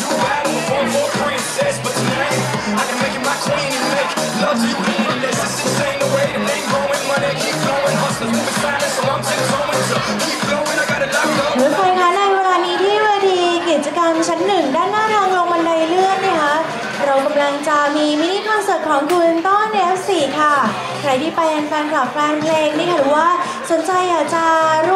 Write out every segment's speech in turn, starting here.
do battle, born for a princess, but tonight I can make you my queen and make love to you endless. It's insane the way that they growing, money keep flowing, hustlers moving silent, so I'm tiptoeing to keep blowing. I got it locked up. รถไฟคะในเวลานี้ที่เวทีกิจกรรมชั้นหนึ่งด้านหน้าทางลงบันไดเลื่อนนะคะ เรากำลังจะมีมินิคอนเสิร์ตของคุณต้อน F4 ค่ะ ใครที่เป็นแฟนคลับแฟนเพลงนี่ค่ะหรือว่าสนใจอยากจะร่วม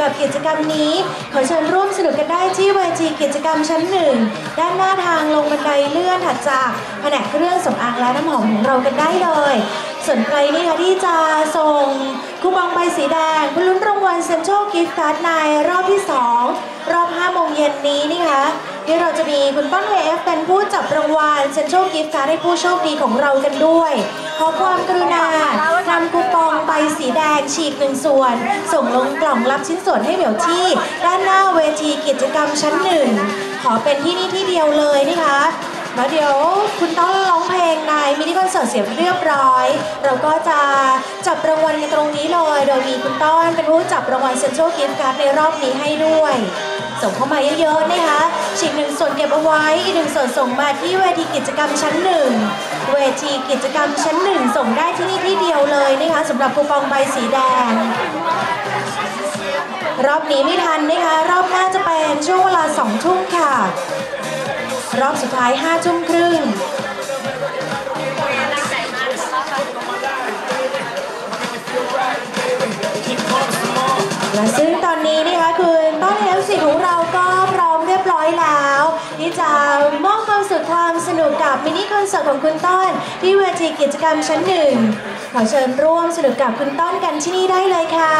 กับกิจกรรมนี้ ขอเชิญร่วมสนุกกันได้ที่เวทีกิจกรรมชั้นหนึ่งด้านหน้าทางลงบันไดเลื่อนถัดจากแผนกเครื่องสำอางและน้ำหอมของเรากันได้เลย ส่วนใครนี่คะที่จะส่งคูปองใบสีแดงเพื่อลุ้นรางวัลเซ็นทรัลกิฟต์การ์ดในรอบที่ 2 รอบ5โมงเย็นนี้นะคะที่เราจะมีคุณป้อนเวฟเป็นผู้จับรางวัลเซ็นทรัลกิฟต์การ์ดให้ผู้โชคดีของเรากันด้วย ขอความกรุณานำคูปอง สีแดงฉีกหนึ่งส่วน ส่งลงกล่องรับชิ้นส่วนให้เหมียวที่ ด้านหน้าเวทีกิจกรรมชั้นหนึ่งขอเป็นที่นี่ที่เดียวเลยนะคะแล้วเดี๋ยวคุณต้องร้องเพลงในมินิคอนเสิร์ตเสร็จเรียบร้อย เราก็จะจับรางวัลกันตรงนี้เลย โดยมีคุณต้อนเป็นผู้จับรางวัลเซ็นทรัลกิฟต์การ์ดในรอบนี้ให้ด้วย ส่งเข้ามาเยอะๆนะคะฉีกหนึ่งส่วนเก็บเอาไว้อีกหนึ่งส่วนส่งมาที่เวทีกิจกรรมชั้นหนึ่งเวทีกิจกรรมชั้นหนึ่งส่งได้ นะคะสำหรับคูปองใบสีแดง รอบนี้ไม่ทันนะคะ รอบหน้าจะเป็นช่วงเวลาสองทุ่มค่ะ รอบสุดท้าย5ทุ่มครึ่งและซึ่งตอนนี้นะคะคุณต้นเอฟซีของเราก็ ความสนุกกับมินิคอนเสิร์ตของคุณต้น ที่เวทีกิจกรรมชั้นหนึ่งขอเชิญร่วมสนุกกับคุณต้นกันที่นี่ได้เลยค่ะ